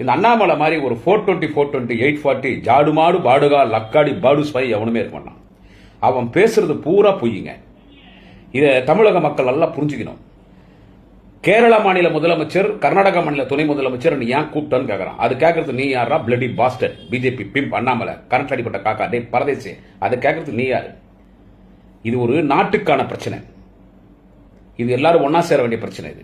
இந்த அண்ணாமலை மாதிரி ஒரு four twenty four twenty eight forty ஜாடு மாடு பாடுகா லக்காடி பாடு ஸ்பை எவனுமே இருக்க மாட்டான். அவன் பேசுறது பூரா பொய்யுங்க இதை தமிழக மக்கள் நல்லா புரிஞ்சுக்கணும். கேரள மாநில முதலமைச்சர் கர்நாடக மாநில துணை முதலமைச்சர் நீ ஏன் கூப்பிட்டன்னு கேட்கறான் அது கேட்கறது நீ யாரா bloody bastard BJP pimp Annamalai current அடிப்பட்ட காக்கா டே பரதேசி அதை கேட்கறது நீ யாரு? இது ஒரு நாட்டுக்கான பிரச்சனை. இது எல்லாரும் ஒன்றா சேர வேண்டிய பிரச்சனை இது.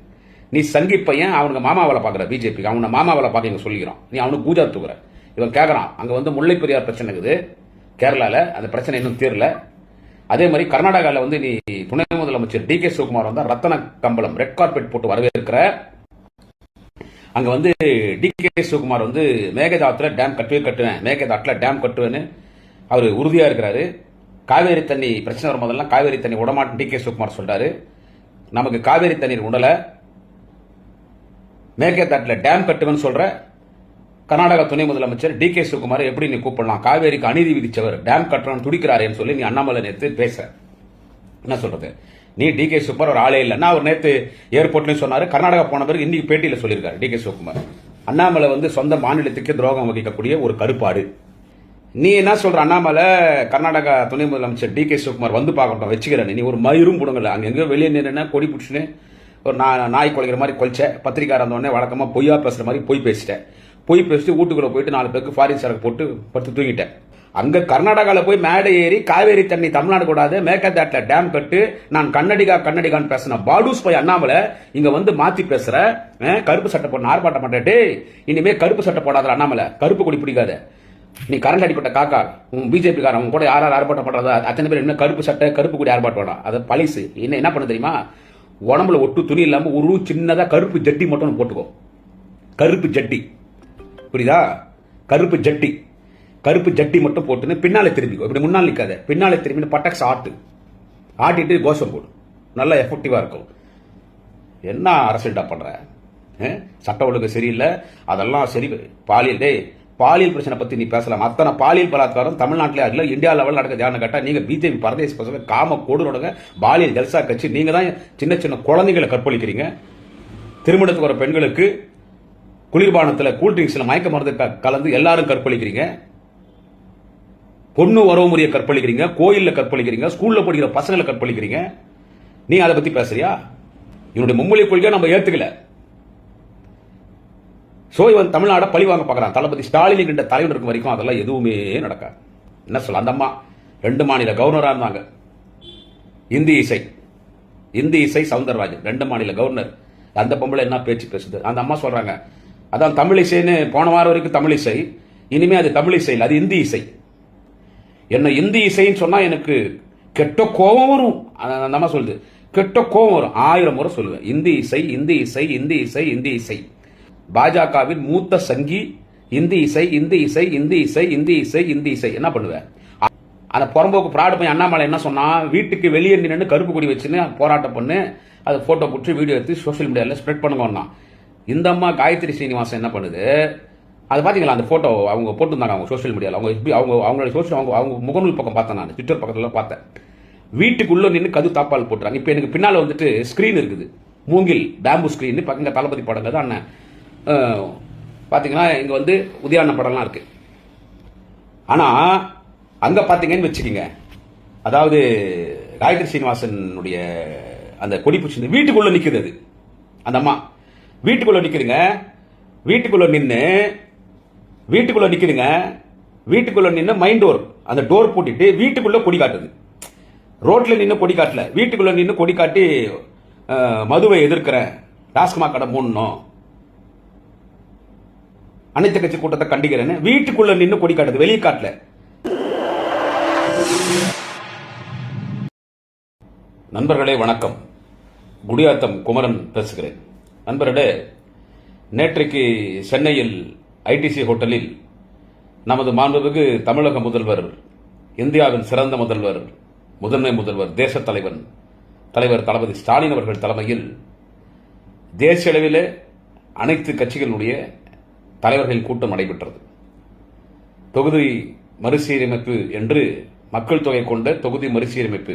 நீ சங்கி பையன் அவனுக்கு மாமாவளை பார்க்குற பிஜேபிக்கு அவனை மாமாவளை பார்க்க இங்கே சொல்லிக்கிறான். நீ அவனுக்கு பூஜா தூக்குற. இவன் கேட்கறான் அங்கே வந்து முல்லை பெரியார் பிரச்சனை இருக்குது. கேரளாவில் அந்த பிரச்சனை இன்னும் தீரல. அதே மாதிரி கர்நாடகாவில் வந்து நீ துணை முதலமைச்சர் டி கே சிவகுமார் வந்தால் ரத்தன கம்பளம் ரெட் கார்பெட் போட்டு வரவேற்கிற. அங்கே வந்து டி கே சிவகுமார் வந்து மேகதாத்தில் டேம் கட்டுவே கட்டுவேன். மேகதாட்டில் டேம் கட்டுவேன்னு அவர் உறுதியாக இருக்கிறாரு. காவேரி தண்ணி பிரச்சனை வரும்போதெல்லாம் காவேரி தண்ணி விடமாட்டேன் டி கே சிவகுமார் சொல்கிறாரு நமக்கு காவேரி தண்ணீர் உடலை மேகதாட்டுல டேம் கட்டுவேன்னு சொல்கிற கர்நாடக துணை முதலமைச்சர் டி கே சிவகுமார் எப்படி நீ கூப்பிடலாம்? காவேரிக்கு அநீதி விதிச்சவர் டேம் கட்டுறோம்னு துடிக்கிறாரேன்னு சொல்லி நீ அண்ணாமலை நேற்று பேச. என்ன சொல்கிறது நீ டி கே சிவகுமார் ஒரு ஆளே இல்லைன்னா அவர் நேற்று ஏர்போர்ட்லேயும் சொன்னார் கர்நாடகா போன பிறகு இன்னைக்கு பேட்டியில் சொல்லியிருக்காரு டி கே சிவகுமார். அண்ணாமலை வந்து சொந்த மாநிலத்துக்கு துரோகம் வகிக்கக்கூடிய ஒரு கருப்பாடு. நீ என்ன சொல்ற அண்ணாமலை? கர்நாடகா துணை முதலமைச்சர் டி கே சிவகுமார் வந்து பார்க்கட்டும் வச்சுக்கிறேன் நீ ஒரு மயிரும் புடுங்கல. அங்கே எங்கேயோ வெளியே நின்று கொடி பிடிச்சுன்னு ஒரு நா- நாய் குலைக்கிற மாதிரி கொலைச்சேன். பத்திரிக்கார இருந்தோடனே வழக்கமாக பொய்யா பேசுகிற மாதிரி பொய் பேசிட்டேன். பொய் பேசிட்டு வீட்டுக்குள்ளே போயிட்டு நாலு பேருக்கு ஃபாரின் சரக்கு போட்டு படுத்து தூங்கிட்டேன். அங்கே கர்நாடகாவில் போய் மேடை ஏறி காவேரி தண்ணி தமிழ்நாடு கூடாது மேற்கத்தாட்ல டேம் கட்டு நான் கண்ணடிகா கண்ணடிகான்னு பேசின பாலூஸ் போய் அண்ணாமலை இங்கே வந்து மாற்றி பேசுகிறேன் கருப்பு சட்டை போட ஆர்ப்பாட்டம் பண்றே இனிமேல் கருப்பு சட்டை போடாத அண்ணாமலை கருப்பு கொடி பிடிக்காத. நீ கரண்ட் அடிப்பட்ட காக்கா உன் பிஜேபி காரன் உன் கூட யார் யார் ஆர்ப்பாட்டம் பண்ணுறதா அத்தனை பேர் என்ன கருப்பு சட்டை கருப்பு கொடி ஆர்ப்பாட்டம் வேணாம் அது பழிசு. என்ன என்ன பண்ண தெரியுமா? உடம்புல ஒட்டு துணி இல்லாமல் ஒரு சின்னதாக கருப்பு ஜட்டி மட்டும் போட்டுக்கோ. கருப்பு ஜட்டி. புரியுதா? கருப்பு ஜட்டி. கருப்பு ஜட்டி மட்டும் போட்டுன்னு பின்னால் திரும்பிக்கோ. இப்படி முன்னால் நிற்காத பின்னால் திரும்பி பட்டாக்ஸ் ஆட்டு. ஆட்டிட்டு கோஷம் போடும் நல்லா எஃபெக்டிவாக இருக்கும். என்ன அரசியல்டா பண்ணுற சட்ட ஒழுங்கு சரியில்லை. அதெல்லாம் சரி. பாலியல். டேய் பாலியல் பிரச்சனை பத்தி நீ பேசலாம். அத்தனை பாலியல் பலாத்காரம் தமிழ்நாட்டிலே இல்லை இந்தியா லெவலில் நடக்க தியானம் கட்டா நீங்க பிஜேபி பரதேச பசங்க காம கொடுறோடுங்க பாலியல் ஜல்சா கட்சி. நீங்க தான் சின்ன சின்ன குழந்தைங்களை கற்பழிக்கிறீங்க. திருமணத்துக்கு வர பெண்களுக்கு குளிர்பானத்தில் கூல்ட்ரிங்க்ஸில் மயக்க மருந்து கலந்து எல்லாரும் கற்பழிக்கிறீங்க. பொண்ணு உறவு முறையை கற்பழிக்கிறீங்க. கோயிலில் கற்பழிக்கிறீங்க. ஸ்கூலில் படிக்கிற பசங்களை கற்பழிக்கிறீங்க. நீ அதை பத்தி பேசுறியா? என்னுடைய மும்மொழி கொள்கையை நம்ம ஏத்துக்கல. ஸோ இவன் தமிழ்நாடை பழிவாங்க பார்க்குறான். தளபதி ஸ்டாலின் என்ற தலைவர் இருக்கும் வரைக்கும் அதெல்லாம் எதுவுமே நடக்காது. என்ன சொல்ல அந்த அம்மா ரெண்டு மாநில கவர்னராக இருந்தாங்க. இந்தி இசை இந்தி இசை சவுந்தரராஜன் ரெண்டு மாநில கவர்னர். அந்த பொம்பளை என்ன பேச்சு பேசுது? அந்த அம்மா சொல்கிறாங்க அதான் தமிழ் இசைன்னு போன வாரம் வரைக்கும் தமிழ் இசை இனிமே அது தமிழ் இசை இல்லை அது இந்தி இசை. என்ன இந்தி இசைன்னு சொன்னால் எனக்கு கெட்ட கோபம் வரும். அந்த அந்த அம்மா சொல்லுது கெட்ட கோபம் வரும். ஆயிரம் முறை சொல்லுவேன் இந்தி இசை இந்தி இசை இந்தி இசை இந்தி இசை. பாஜகவின் மூத்த சங்கி இந்தி இசை இந்தி இசை இந்தி இசை இந்தி இசை இந்தி இசை என்ன பண்ணுவேன்? அந்த புறம்போக்கு பிராடு பையன் அண்ணாமலை என்ன சொன்னா வீட்டுக்கு வெளியே நின்று கருப்பு கொடி வச்சுன்னு போராட்டம் பண்ணு அதை போட்டோ பிடிச்சி வீடியோ எடுத்து சோஷியல் மீடியாவில் ஸ்ப்ரெட் பண்ணுங்கன்னா இந்த அம்மா காயத்ரி சீனிவாசன் என்ன பண்ணுது அது பார்த்தீங்களா அந்த போட்டோ அவங்க போட்டிருந்தாங்க அவங்க சோஷியல் மீடியாவில் அவங்க எப்படி அவங்க அவங்களோட சோஷியல் அவங்க அவங்க முகநூல் பக்கம் பார்த்தேன் நான் ட்விட்டர் பக்கத்தில் பார்த்தேன். வீட்டுக்குள்ளே நின்று கது தாப்பால் போட்டுறாங்க. இப்போ எனக்கு பின்னால் வந்துட்டு ஸ்க்ரீன் இருக்குது. மூங்கில் பேம்பு ஸ்க்ரீன் பக்கங்க தளபதி படங்க தான் அண்ணன். பார்த்தீங்கன்னா இங்கே வந்து உதயாண்ண படம்லாம் இருக்குது ஆனால் அங்கே பார்த்தீங்கன்னு வச்சுக்கோங்க. அதாவது காயத்ரி சீனிவாசனுடைய அந்த கொடி பிடிச்சி வீட்டுக்குள்ள நிக்குது அது. அந்த அம்மா. வீட்டுக்குள்ளே நிற்குதுங்க வீட்டுக்குள்ளே நின்று வீட்டுக்குள்ளே நிற்குதுங்க வீட்டுக்குள்ளே நின்று மைண்ட் டோர் அந்த டோர் பூட்டிட்டு வீட்டுக்குள்ளே கொடி காட்டுது. ரோட்டில் நின்று கொடி காட்டல. வீட்டுக்குள்ளே நின்று கொடி காட்டி மதுவை எதிர்க்கிறேன் டாஸ்மாக் கடை மூடணும். அனைத்து கட்சி கூட்டத்தை கண்டிக்கிறேன்னு வீட்டுக்குள்ள நின்று கொடி காட்டுது வெளியே காட்டல. நண்பர்களே வணக்கம். குடியாத்தம் குமரன் பேசுகிறேன். நண்பர்களே நேற்றைக்கு சென்னையில் ஐடிசி ஹோட்டலில் நமது மாண்புமிகு தமிழக முதல்வர் இந்தியாவின் சிறந்த முதல்வர் முதன்மை முதல்வர் தேசத் தலைவன் தலைவர் தளபதி ஸ்டாலின் அவர்கள் தலைமையில் தேசிய அளவிலே அனைத்து கட்சிகளுடைய தலைவர்கள் கூட்டம் நடைபெற்றது. தொகுதி மறுசீரமைப்பு என்று மக்கள் தொகை கொண்ட தொகுதி மறுசீரமைப்பு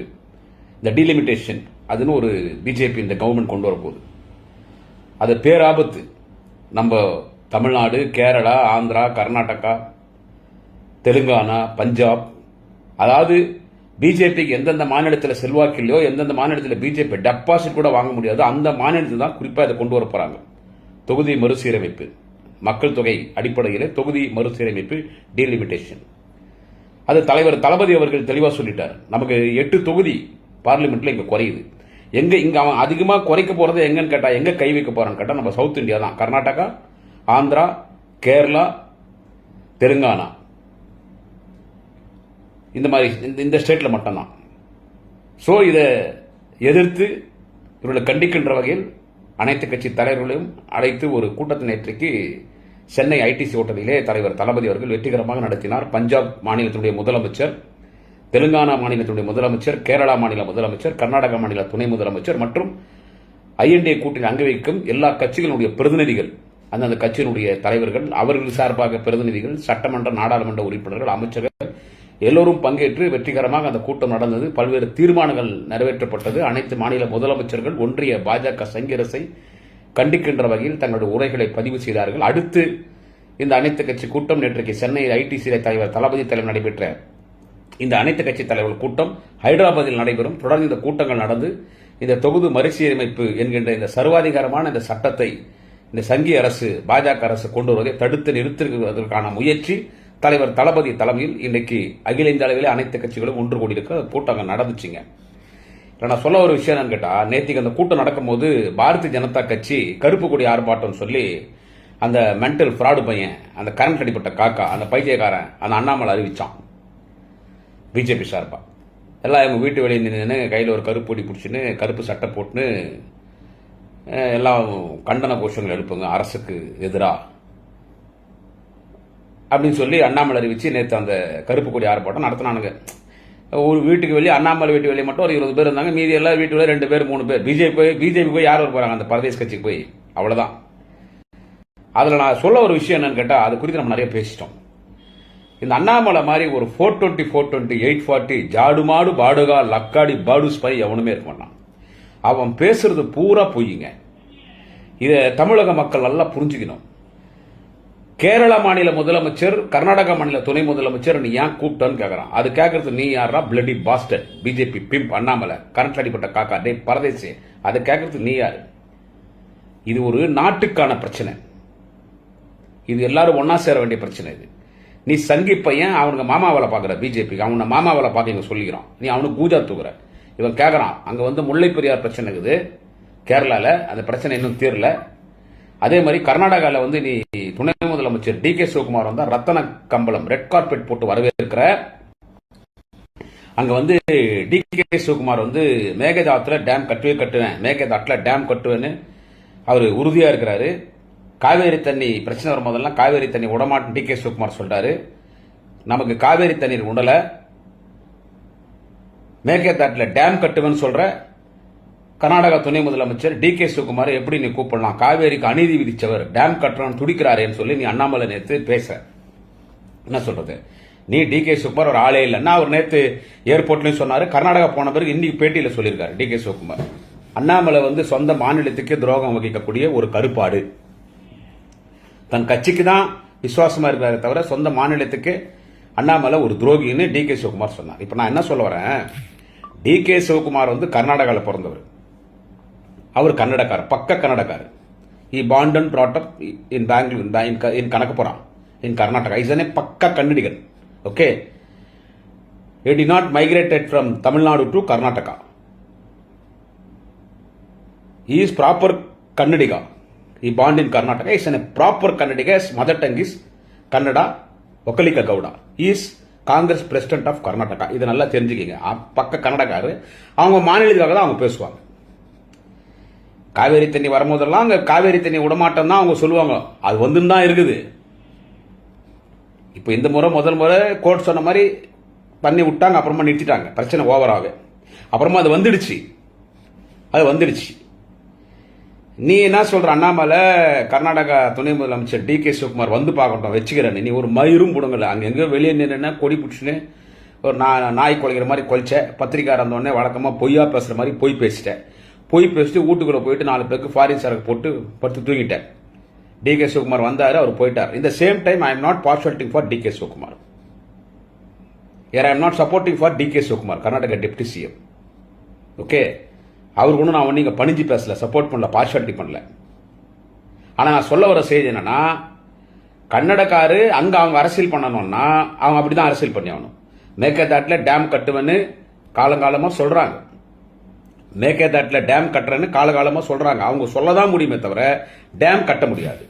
இந்த டீலிமிட்டேஷன் அதுன்னு ஒரு பிஜேபி இந்த கவர்மெண்ட் கொண்டு வரப்போகுது. அது பேராபத்து. நம்ம தமிழ்நாடு கேரளா ஆந்திரா கர்நாடகா தெலுங்கானா பஞ்சாப் அதாவது பிஜேபிக்கு எந்தெந்த மாநிலத்தில் செல்வாக்கு இல்லையோ எந்தெந்த மாநிலத்தில் பிஜேபி டெபாசிட் கூட வாங்க முடியாது அந்த மாநிலத்தில் தான் குறிப்பாக இதை கொண்டு வர போகிறாங்க தொகுதி மறுசீரமைப்பு. மக்கள் தொகை அடிப்படையில் தொகுதி மறுசீரமைப்பு டீலிமிட்டேஷன் அது தலைவர் தளபதி அவர்கள் தெளிவாக சொல்லிட்டார். நமக்கு எட்டு தொகுதி பார்லிமெண்ட்டில் இங்கே குறையுது. எங்கே இங்கே அவன் அதிகமாக குறைக்க போகிறது எங்கன்னு கேட்டால் எங்கே கை வைக்க போகிறான்னு கேட்டால் நம்ம சவுத் இந்தியா தான். கர்நாடகா ஆந்திரா கேரளா தெலுங்கானா. இந்த மாதிரி இந்த- இந்த ஸ்டேட்டில் மட்டும்தான். ஸோ இதை எதிர்த்து இவர்களை கண்டிக்கின்ற வகையில் அனைத்து கட்சி தலைவர்களையும் அழைத்து ஒரு கூட்டத்தை நேற்றைக்கு சென்னை ஐடிசி ஓட்டலிலே தலைவர் தளபதி அவர்கள் வெற்றிகரமாக நடத்தினார். பஞ்சாப் மாநிலத்தினுடைய முதலமைச்சர் தெலுங்கானா மாநிலத்தினுடைய முதலமைச்சர் கேரளா மாநில முதலமைச்சர் கர்நாடக மாநில துணை முதலமைச்சர் மற்றும் ஐஎன்டிஏ கூட்டணி அங்க வைக்கும் எல்லா கட்சிகளுடைய பிரதிநிதிகள் அந்தந்த கட்சியினுடைய தலைவர்கள் அவர்கள் சார்பாக பிரதிநிதிகள் சட்டமன்ற நாடாளுமன்ற உறுப்பினர்கள் அமைச்சர்கள் எல்லோரும் பங்கேற்று வெற்றிகரமாக அந்த கூட்டம் நடந்தது. பல்வேறு தீர்மானங்கள் நிறைவேற்றப்பட்டது. அனைத்து மாநில முதலமைச்சர்கள் ஒன்றிய பாஜக சங்கிரசை கண்டிக்கின்ற வகையில் தங்களுடைய உரைகளை பதிவு செய்தார்கள். அடுத்து இந்த அனைத்து கட்சி கூட்டம் நேற்றைக்கு சென்னை ஐடிசி தலைவர் தளபதி தலைவர் நடைபெற்ற இந்த அனைத்து கட்சி தலைவர்கள் கூட்டம் ஹைதராபாத்தில் நடைபெறும். தொடர்ந்து இந்த கூட்டங்கள் நடந்து இந்த தொகுதி மறுசீரமைப்பு என்கின்ற இந்த சர்வாதிகாரமான இந்த சட்டத்தை இந்த சங்கி அரசு பாஜக அரசு கொண்டு வருவதை தடுத்து நிறுத்துவதற்கான முயற்சி தலைவர் தளபதி தலைமையில் இன்றைக்கு அகில இந்திய அளவில் அனைத்து கட்சிகளும் ஒன்று கூடியிருக்க கூட்டங்கள் நடந்துச்சுங்க. நான் சொல்ல ஒரு விஷயம் என்னன்னு கேட்டால் நேத்திக்கு அந்த கூட்டம் நடக்கும்போது பாரதிய ஜனதா கட்சி கருப்பு கொடி ஆர்ப்பாட்டம் சொல்லி அந்த மென்டல் ஃப்ராடு பையன் அந்த கரண்ட் அடிப்பட்ட காக்கா அந்த பைத்தியக்காரன் அந்த அண்ணாமலை அறிவிச்சான். பிஜேபி சார்பாக எல்லாம் இவங்க வீட்டு வெளியே நின்று கையில் ஒரு கருப்பு கொடி பிடிச்சின்னு கருப்பு சட்டை போட்டுன்னு எல்லாம் கண்டன கோஷங்கள் எழுப்புங்க அரசுக்கு எதிராக அப்படின்னு சொல்லி அண்ணாமலை அறிவிச்சு நேற்று அந்த கருப்பு கொடி ஆர்ப்பாட்டம் நடத்தினானுங்க. ஒரு வீட்டுக்கு வெளியே அண்ணாமலை வீட்டு வெளியே மட்டும் ஒரு இருபது பேர் இருந்தாங்க. மீதி எல்லாம் வீட்டு வெளியே ரெண்டு பேர் மூணு பேர். பிஜேபி போய் பிஜேபி போய் யார் வர அந்த பரதேஷ் கட்சிக்கு போய். அவ்வளோதான் அதில் நான் சொல்ல ஒரு விஷயம் என்னன்னு கேட்டால் அது குறித்து நம்ம நிறைய பேசிட்டோம். இந்த அண்ணாமலை மாதிரி ஒரு four twenty four twenty eight forty ஜாடு மாடு பாடுகா லக்காடி பாடு ஸ்பை எவனுமே இருக்க மாட்டான். அவன் பேசுறது பூரா பொய்யுங்க இதை தமிழக மக்கள் நல்லா புரிஞ்சுக்கணும். கேரள மாநில முதலமைச்சர் கர்நாடக மாநில துணை முதலமைச்சர் நீ ஏன் கூப்பிட்டன்னு கேட்கறான் அது கேட்கறது நீ யாரா bloody bastard BJP pimp Annamalai. Current அடிப்பட்ட காக்கா. டே பரதேசி. அதை கேட்கறது நீ யாரு? இது ஒரு நாட்டுக்கான பிரச்சனை. இது எல்லாரும் ஒன்னா சேர வேண்டிய பிரச்சனை இது. நீ சங்கி பையன் அவனுக்கு மாமா வேலை பார்க்குற பிஜேபிக்கு அவனை மாமா வேலை பார்க்க சொல்லிக்கிறான். நீ அவனுக்கு பூஜா தூக்குற. இவன் கேட்குறான் அங்கே வந்து முல்லை பெரியார் பிரச்சனை இருக்குது. கேரளாவில் அந்த பிரச்சனை இன்னும் தீரல. அதே மாதிரி கர்நாடகாவில் வந்து நீ துணை முதலமைச்சர் டி கே சிவகுமார் வந்தா ரத்தன கம்பளம் ரெட் கார்பெட் போட்டு வரவேற்கிற. அங்க வந்து டி கே சிவகுமார் வந்து மேகதாத்துல டேம் கட்டுவே கட்டுவேன். மேகதாட்டுல டேம் கட்டுவேன்னு அவர் உறுதியா இருக்கிறாரு. காவேரி தண்ணி பிரச்சனை வரும்போதெல்லாம் காவேரி தண்ணி விடமாட்டேன் டி கே சிவகுமார் சொல்றாரு. நமக்கு காவேரி தண்ணீர் உடலை மேகதாட்டில் டேம் கட்டுவேன்னு சொல்ற கர்நாடக துணை முதலமைச்சர் டி கே சிவகுமார் எப்படி நீ கூப்பிடலாம்? காவேரிக்கு அநீதி விதிச்சவர் டேம் கட்டுறான்னு துடிக்கிறாரேன்னு சொல்லி நீ அண்ணாமலை நேற்று பேச. என்ன சொல்றது? நீ டி கே சிவகுமார் ஒரு ஆளே இல்லைன்னா அவர் நேற்று ஏர்போர்ட்லயும் சொன்னாரு கர்நாடகா போன பிறகு இன்னைக்கு பேட்டியில சொல்லியிருக்காரு டி கே சிவகுமார். அண்ணாமலை வந்து சொந்த மாநிலத்துக்கே துரோகம் வகிக்கக்கூடிய ஒரு கருப்பாடு. தன் கட்சிக்கு தான் விசுவாசமா இருக்கிறாரே தவிர சொந்த மாநிலத்துக்கு அண்ணாமலை ஒரு துரோகின்னு டி கே சிவகுமார் சொன்னார். இப்ப நான் என்ன சொல்ல வரேன்? டி கே சிவகுமார் வந்து கர்நாடகாவில் பிறந்தவர். அவர் கன்னடக்காரர் பக்க கன்னடக்காரர். He born and brought in Bengaluru in Kanakapura in Karnataka is an பக்க கன்னடிகன். Okay it did not migrated from Tamil Nadu to Karnataka is proper Kannadiga he bond in Karnataka is an proper Kannadiga is mother tongue is Kannada Vokkaliga Gowda is Congress president of Karnataka இதை நல்லா தெரிஞ்சுக்கிங்க அ- பக்க கன்னடக்காரர் அவங்க மாநிலத்துக்காக தான் அவங்க பேசுவாங்க. காவேரி தண்ணி வரும்போதெல்லாம் அங்கே காவேரி தண்ணி விடமாட்டம் தான் அவங்க சொல்லுவாங்க. அது வந்துன்னு தான் இருக்குது. இப்போ இந்த முறை முதல் முறை கோர்ட் சொன்ன மாதிரி பண்ணி விட்டாங்க அப்புறமா நிறுத்திட்டாங்க. பிரச்சனை ஓவராக அப்புறமா அது வந்துடுச்சு. அது வந்துடுச்சு. நீ என்ன சொல்ற அண்ணாமலை? கர்நாடகா துணை முதலமைச்சர் டி கே சிவகுமார் வந்து பார்க்கட்டும் வச்சுக்கிறேன். நீ ஒரு மயிரும் புடுங்கல. அங்கே எங்கேயோ வெளியே நின்றுன்னா கொடி பிடிச்சின்னு ஒரு நா- நாய் குலைக்கிற மாதிரி கொலைச்ச பத்திரிக்கை இருந்தோடனே வழக்கமாக பொய்யா பேசுகிற மாதிரி பொய் பேசிட்டேன் போய் பேசிட்டு வீட்டுக்குள்ளே போயிட்டு நாலு பேருக்கு ஃபாரின் சரக்கு போட்டு படுத்து தூங்கிட்டேன். டி கே சிவகுமார் வந்தார் அவர் போயிட்டார். இந்த same time I am not பார்ஷுவல்டிங் for D K Sivakumar. Air I am not supporting for D K Shivakumar Karnataka deputy CM okay அவருக்கு ஒன்றும் நான் ஒன்றும் இங்கே பணிஞ்சு பேசல சப்போர்ட் பண்ணல பார்ஷுவாலிட்டி பண்ணல. ஆனால் நான் சொல்ல வர செய்தி என்னன்னா கன்னடக்காரு அங்கே அவங்க அரசியல் பண்ணணும்னா அவங்க அப்படி தான் அரசியல் பண்ணி ஆகணும். மேற்கத்தாட்டில் டேம் கட்டுவேன்னு காலங்காலமாக சொல்கிறாங்க மேகேதாட்டில் டேம் கட்டுறேன்னு காலகாலமாக சொல்கிறாங்க அவங்க சொல்ல தான் முடியுமே தவிர டேம் கட்ட முடியாது.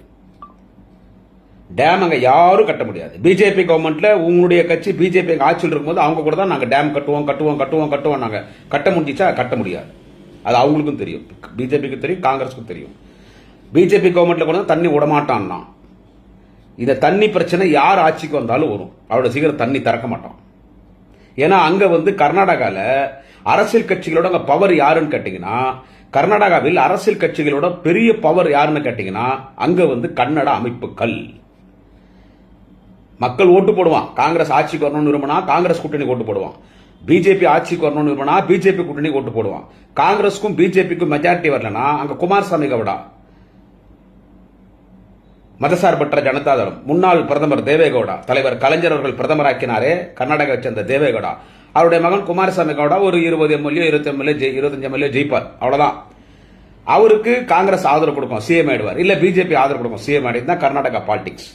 டேம் அங்கே யாரும் கட்ட முடியாது. பிஜேபி கவர்மெண்ட்டில் உங்களுடைய கட்சி பிஜேபி ஆட்சியில் இருக்கும்போது அவங்க கூட தான் நாங்கள் டேம் கட்டுவோம் கட்டுவோம் கட்டுவோம் கட்டுவோம் நாங்கள் கட்ட முடிஞ்சிச்சா கட்ட முடியாது. அது அவங்களுக்கும் தெரியும். பிஜேபிக்கும் தெரியும் காங்கிரஸுக்கும் தெரியும். பிஜேபி கவர்மெண்ட்டில் கூட தண்ணி விடமாட்டான்னா இந்த தண்ணி பிரச்சனை யார் ஆட்சிக்கு வந்தாலும் வரும். அவ்வளோ சீக்கிரம் தண்ணி திறக்க மாட்டான். ஏன்னா அங்கே வந்து கர்நாடகாவில் அரசியல் கட்சிகளோட அங்கே பவர் யாருன்னு கேட்டிங்கன்னா கர்நாடகாவில் அரசியல் கட்சிகளோட பெரிய பவர் யாருன்னு கேட்டிங்கன்னா அங்கே வந்து கன்னட அமைப்புகள். மக்கள் ஓட்டு போடுவான். காங்கிரஸ் ஆட்சிக்கு வரணும்னு விரும்பினா காங்கிரஸ் கூட்டணி ஓட்டு போடுவான். பிஜேபி ஆட்சிக்கு வரணும்னு விரும்பினா பிஜேபி கூட்டணி ஓட்டு போடுவான். காங்கிரஸுக்கும் பிஜேபிக்கும் மெஜாரிட்டி வரலனா அங்கே குமாரசாமி கவுடா மதசார்பற்ற ஜனதாதளம். முன்னாள் பிரதமர் தேவேகவுடா தலைவர் கலைஞர் அவர்கள் பிரதமராக்கினாரே கர்நாடகாவை சேர்ந்த தேவேகவுடா. அவருடைய மகன் குமாரசாமி கவுடா ஒரு இருபது எம்எல்ஏ இருபத்தி எம்எல்ஏ இருபத்தஞ்சு எம்எல்ஏ ஜெயிப்பார். அவ்வளவுதான். அவருக்கு காங்கிரஸ் ஆதரவு கொடுக்கும் சிஎம் ஆயிடுவார். இல்ல பிஜேபி ஆதரவு கொடுக்கும் சிஎம் ஆயிடுது தான் கர்நாடகா பாலிடிக்ஸ்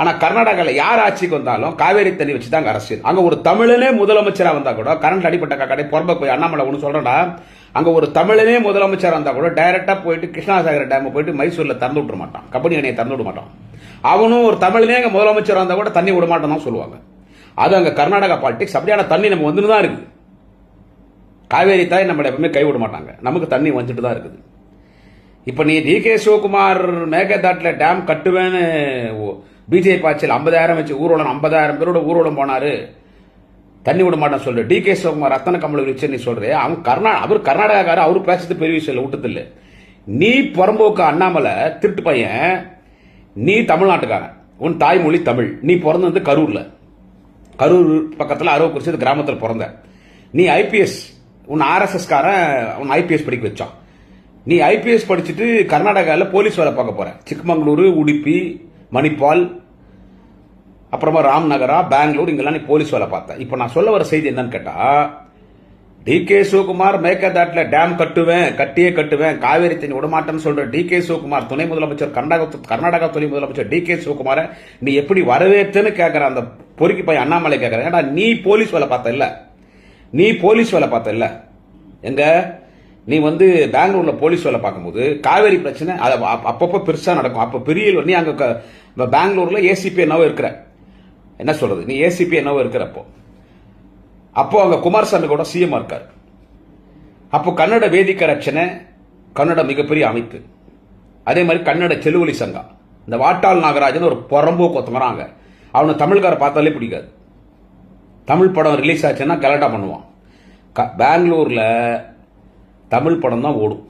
ஆனா கர்நாடகாவில் யார் ஆட்சிக்கு வந்தாலும் காவேரி தண்ணி வச்சு தான் அரசியல். அங்க ஒரு தமிழனே முதலமைச்சராக வந்தா கூட கரண்ட் அடிப்பட்ட கடை பொறம்ப போய் அண்ணாமலை ஒன்று சொல்றேன்டா அங்கே ஒரு தமிழனே முதலமைச்சராக இருந்தால் கூட டைரெக்டாக போயிட்டு கிருஷ்ணாசாகர் டேமை போயிட்டு மைசூரில் திறந்து விட மாட்டான். கபடி அணையை திறந்து விட மாட்டான். அவனும் ஒரு தமிழனே அங்கே முதலமைச்சராக இருந்தால் கூட தண்ணி விட மாட்டான் தான் சொல்லுவாங்க. அது அங்கே கர்நாடகா பாலிடிக்ஸ் அப்படியான தண்ணி நம்ம வந்துன்னு தான் இருக்குது. காவேரி தாய் நம்மளை எப்பவுமே கைவிட மாட்டாங்க. நமக்கு தண்ணி வந்துட்டு தான் இருக்குது. இப்போ நீ டி கே சிவகுமார் மேகதாட்டில் டேம் கட்டுவேன்னு பிஜேபி ஆட்சியில் ஐம்பதாயிரம் வச்சு ஊர்வலம் ஐம்பதாயிரம் பேரோட ஊர்வலம் போனார். தண்ணி விட மாட்டேன் சொல்ற டி கே சிவகுமார் ரத்தன கமல வச்சு நீ சொல்ற. அவன் கர்நா அவர் கர்நாடகாக்காரர் அவர் பேசுறது பெரிய விஷயம் இல்லை விட்டதில்ல நீ புறம்போக்கு அண்ணாமலை திருட்டு பையன் நீ தமிழ்நாட்டுக்காரன். உன் தாய்மொழி தமிழ். நீ பிறந்தது கரூரில். கரூர் பக்கத்தில் அரவக்குறிச்சி கிராமத்தில் பிறந்த. நீ ஐபிஎஸ் உன் ஆர்எஸ்எஸ்காரன் உன் ஐபிஎஸ் படிக்க வச்சான். நீ ஐபிஎஸ் படிச்சுட்டு கர்நாடகாவில் போலீஸ் வேலை பார்க்க போகிற சிக்மங்களூர் உடுப்பி மணிப்பால் அப்புறமா ராம்நகரா பெங்களூர் இங்கெல்லாம் நீ போலீஸ் வேலை பார்த்தேன் இப்போ நான் சொல்ல வர செய்தி என்னன்னு கேட்டால் டி கே சிவகுமார் மேக்கதாட்டில் டேம் கட்டுவேன் கட்டியே கட்டுவேன் காவேரி தண்ணி விடமாட்டேன்னு சொல்ற டி கே சிவகுமார் துணை முதலமைச்சர் கர்நாடக கர்நாடகா துணை முதலமைச்சர் டி கே சிவகுமாரை நீ எப்படி வரவேற்றுன்னு கேட்குற அந்த பொறுக்கி பையன் அண்ணாமலை கேட்குறேன் ஏன்னா நீ போலீஸ் வேலை பார்த்த இல்லை? நீ போலீஸ் வேலை பார்த்த இல்லை? எங்க? நீ வந்து பெங்களூரில் போலீஸ் வேலை பார்க்கும்போது காவேரி பிரச்சனை அது அப்பப்போ பெருசாக நடக்கும். அப்போ பெரிய நீ அங்கே பெங்களூரில் ஏசிபி என்னவோ இருக்கிற. என்ன சொல்றது? நீ ஏசிபி என்னவோ இருக்கிறப்போ. அப்போ அங்க குமாரசாமி கூட சிஎம் இருக்கார். அப்போ கன்னட வேதிக்க ரட்சணை கன்னட மிகப்பெரிய அமைப்பு. அதே மாதிரி கன்னட செலுவலி சங்கம். இந்த வாட்டாள் நாகராஜன் ஒரு புறம்போ கொத்தமராங்க அவனை தமிழ்கார பார்த்தாலே பிடிக்காது. தமிழ் படம் ரிலீஸ் ஆச்சுன்னா கலட்டா பண்ணுவான். க- பெங்களூரில் தமிழ் படம் தான் ஓடும்.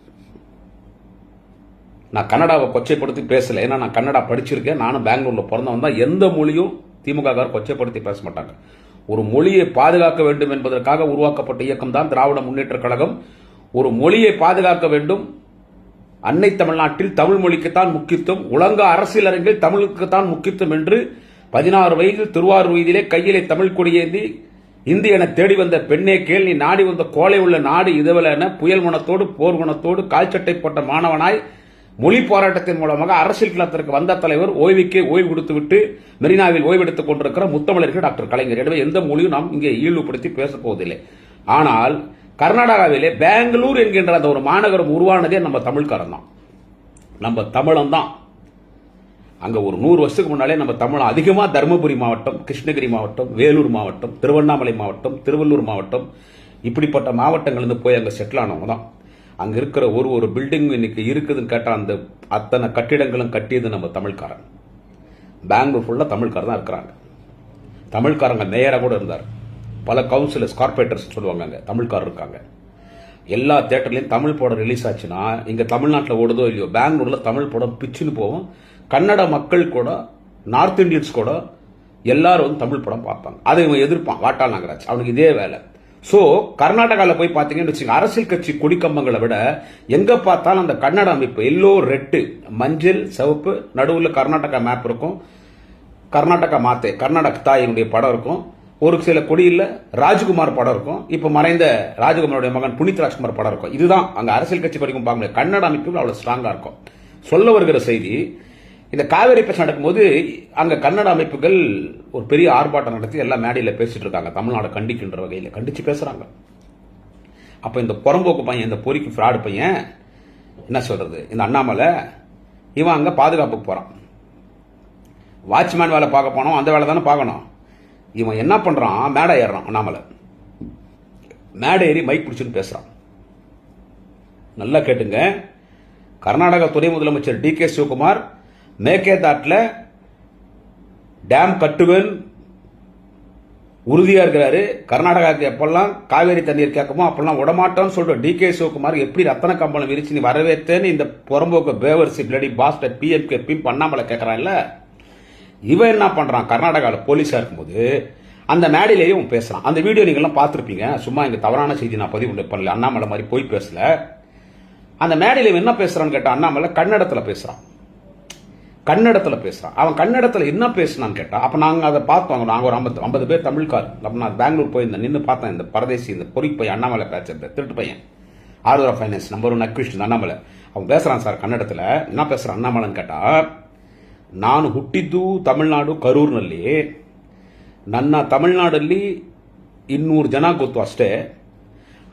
நான் கன்னடாவை கொச்சைப்படுத்தி பேசலை. ஏன்னா நான் கன்னடா படிச்சிருக்கேன். நானும் பெங்களூரில் பிறந்தவன் தான். எந்த மொழியும் திமுககார் கொச்சைப்படுத்தி பேச மாட்டாங்க ஒரு மொழியை பாதுகாக்க வேண்டும் என்பதற்காக உருவாக்கப்பட்ட இயக்கம் தான் திராவிட முன்னேற்ற கழகம். ஒரு மொழியை பாதுகாக்க வேண்டும். அன்னை தமிழ்நாட்டில் தமிழ் மொழிக்குத்தான் முக்கியத்துவம். உலக அரசியல் அரங்கில் தமிழுக்குத்தான் முக்கியத்துவம் என்று பதினாறு வயதில் திருவாரூர் வயதிலே கையிலே தமிழ் கொடியேந்தி இந்தி என தேடி வந்த பெண்ணே கேள் நீ நாடி வந்த கோலை உள்ள நாடு இதுவல என புயல் குணத்தோடு போர் குணத்தோடு கால்ச்சட்டை போட்ட மாணவனாய் மொழி போராட்டத்தின் மூலமாக அரசியல் களத்திற்கு வந்த தலைவர் ஓய்வுக்கே ஓய்வு கொடுத்துவிட்டு மெரினாவில் ஓய்வெடுத்துக் கொண்டிருக்கிற முத்தமிழர்கள் டாக்டர் கலைஞர். எனவே எந்த மொழியும் நாம் இங்கே இழிவுபடுத்தி பேசப் போவதில்லை. ஆனால் கர்நாடகாவிலே பெங்களூர் என்கின்ற அந்த ஒரு மாநகரம் உருவானதே நம்ம தமிழ்காரன் தான். நம்ம தமிழன் தான். அங்க ஒரு நூறு வருஷத்துக்கு முன்னாலே நம்ம தமிழ் அதிகமாக தருமபுரி மாவட்டம் கிருஷ்ணகிரி மாவட்டம் வேலூர் மாவட்டம் திருவண்ணாமலை மாவட்டம் திருவள்ளூர் மாவட்டம் இப்படிப்பட்ட மாவட்டங்கள்லேருந்து போய் அங்கே செட்டில் ஆனவங்க தான். அங்கே இருக்கிற ஒரு ஒரு பில்டிங் இன்னைக்கு இருக்குதுன்னு கேட்டால் அந்த அத்தனை கட்டிடங்களும் கட்டியது நம்ம தமிழ்காரன். பெங்களூர் ஃபுல்லாக தமிழ்காரர் தான் இருக்கிறாங்க. தமிழ்காரங்க நேராக கூட இருந்தார். பல கவுன்சிலர்ஸ் கார்பரேட்டர்ஸ் சொல்லுவாங்க அங்கே. தமிழ்காரர் இருக்காங்க. எல்லா தேட்டர்லேயும் தமிழ் படம் ரிலீஸ் ஆச்சுன்னா இங்கே தமிழ்நாட்டில் ஓடுதோ இல்லையோ பெங்களூரில் தமிழ் படம் பிச்சுன்னு போகும். கன்னட மக்கள் கூட நார்த் இந்தியன்ஸ் கூட எல்லாரும் வந்து தமிழ் படம் பார்ப்பாங்க. அதை இவன் எதிர்ப்பான் வாட்டாள் நாகராஜ் அவனுக்கு இதே வேலை. ஸோ கர்நாடகாவில் போய் பார்த்தீங்கன்னு வச்சுக்கோங்க அரசியல் கட்சி கொடிக்கம்பங்களை விட எங்கே பார்த்தாலும் அந்த கன்னட அமைப்பு எல்லோ ரெட்டு மஞ்சள் சிவப்பு நடுவில் கர்நாடகா மேப் இருக்கும். கர்நாடகா மாத்தே கர்நாடக தாயினுடைய படம் இருக்கும். ஒரு சில கொடியில் ராஜ்குமார் படம் இருக்கும். இப்போ மறைந்த ராஜகுமாரோடைய மகன் புனித் ராஜ்குமார் படம் இருக்கும். இதுதான் அங்கே அரசியல் கட்சி படிக்கும் பார்க்க முடியாது கன்னட அமைப்பு அவ்வளோ ஸ்ட்ராங்காக இருக்கும். சொல்ல வருகிற செய்தி இந்த காவேரி பேச்சு நடக்கும்போது அங்க கன்னட அமைப்புகள் ஒரு பெரிய ஆர்ப்பாட்டம் நடத்தி எல்லாம் மேடையில் பேசிட்டு இருக்காங்க. தமிழ்நாடு கண்டிக்கின்ற வகையில். கண்டிச்சு பேசுறாங்க. அப்ப இந்த புறம்போக்கு பையன் இந்த பொறிக்கு ஃப்ராடு பையன் என்ன சொல்றது? இந்த அண்ணாமலை இவன் அங்க பாதுகாப்புக்கு போறான். வாட்ச்மேன் வேலை பார்க்க போனோம் அந்த வேலை தானே பார்க்கணும். இவன் என்ன பண்றான்? மேடை ஏறுறான் அண்ணாமலை. மேடை ஏறி மைக் பிடிச்சுன்னு பேசுறான். நல்லா கேட்டுங்க. கர்நாடக துணை முதலமைச்சர் டி கே சிவகுமார் மேகேதாட்டில் டேம் கட்டுவேன். உறுதியாக இருக்கிறாரு. கர்நாடகாவுக்கு எப்பெல்லாம் காவேரி தண்ணீர் கேட்குமோ அப்பெல்லாம் விடமாட்டோம்னு சொல்ற டி கே சிவகுமார் எப்படி ரத்தன கம்பளம் விரிச்சு நீ வரவேற்றேன்னு இந்த புறம்போக்கு பேவர்சி பிளடி பாஸ்டர் பிஎம்கே பிம் பண்ணாமலை கேட்குறான்ல. இவன் என்ன பண்ணுறான் கர்நாடகாவில் போலீஸாக இருக்கும்போது அந்த மேடையிலேயே அவன் அந்த வீடியோ நீங்கள்லாம் பார்த்துருப்பீங்க. சும்மா இங்கே தவறான செய்தி நான் பதிவு பண்ணல. அண்ணாமலை மாதிரி போய் பேசல. அந்த மேடையில் இவன் என்ன பேசுகிறான்னு கேட்டால் அண்ணாமலை கன்னடத்தில் பேசுறான். கன்னடத்தில் பேசுகிறான் அவன் கன்னடத்தில் என்ன பேசுனான்னு கேட்டால் அப்போ நாங்கள் அதை பார்த்தோம். நாங்கள் ஒரு ஐம்பது ஐம்பது பேர் தமிழ்கார் அப்போ நான் பெங்களூர் போயிருந்தேன் நின்று பார்த்தேன். இந்த பரதேசி இந்த பொறி பையன் அண்ணாமலை பேசுறது திருட்டு பையன். ஆர்வரா finance number one acquisition Annamalai. அவன் பேசுகிறான் சார் கன்னடத்தில் என்ன பேசுகிறான் அண்ணாமலைன்னு கேட்டால் ನಾನು ಹುಟ್ಟಿದ್ದು தமிழ்நாடு ಕರೂರಿನಲ್ಲಿ ನನ್ನ ತಮಿಳ್ನಾಡಲ್ಲಿ ಇನ್ನೂರು ಜನ ಗೊತ್ತು ಅಷ್ಟೇ